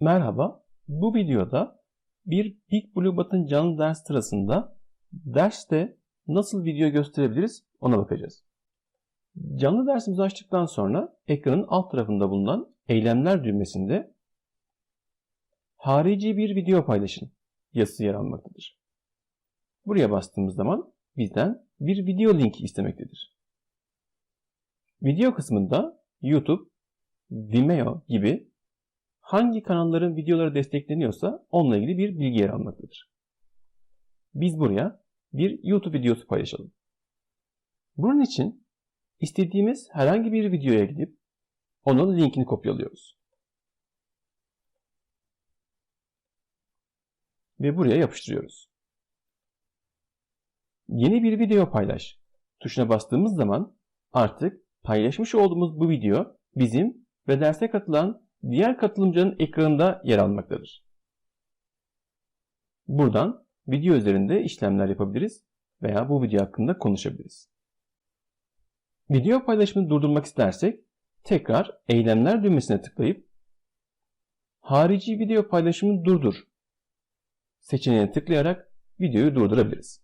Merhaba, bu videoda bir Big Blue Button canlı ders sırasında derste nasıl video gösterebiliriz ona bakacağız. Canlı dersimizi açtıktan sonra ekranın alt tarafında bulunan eylemler düğmesinde harici bir video paylaşın yazısı yer almaktadır. Buraya bastığımız zaman bizden bir video linki istemektedir. Video kısmında YouTube, Vimeo gibi hangi kanalların videoları destekleniyorsa onunla ilgili bir bilgi yer almaktadır. Biz buraya bir YouTube videosu paylaşalım. Bunun için istediğimiz herhangi bir videoya gidip onun linkini kopyalıyoruz. Ve buraya yapıştırıyoruz. Yeni bir video paylaş tuşuna bastığımız zaman artık paylaşmış olduğumuz bu video bizim ve derse katılan diğer katılımcının ekranında yer almaktadır. Buradan video üzerinde işlemler yapabiliriz veya bu video hakkında konuşabiliriz. Video paylaşımını durdurmak istersek tekrar eylemler düğmesine tıklayıp harici video paylaşımını durdur seçeneğine tıklayarak videoyu durdurabiliriz.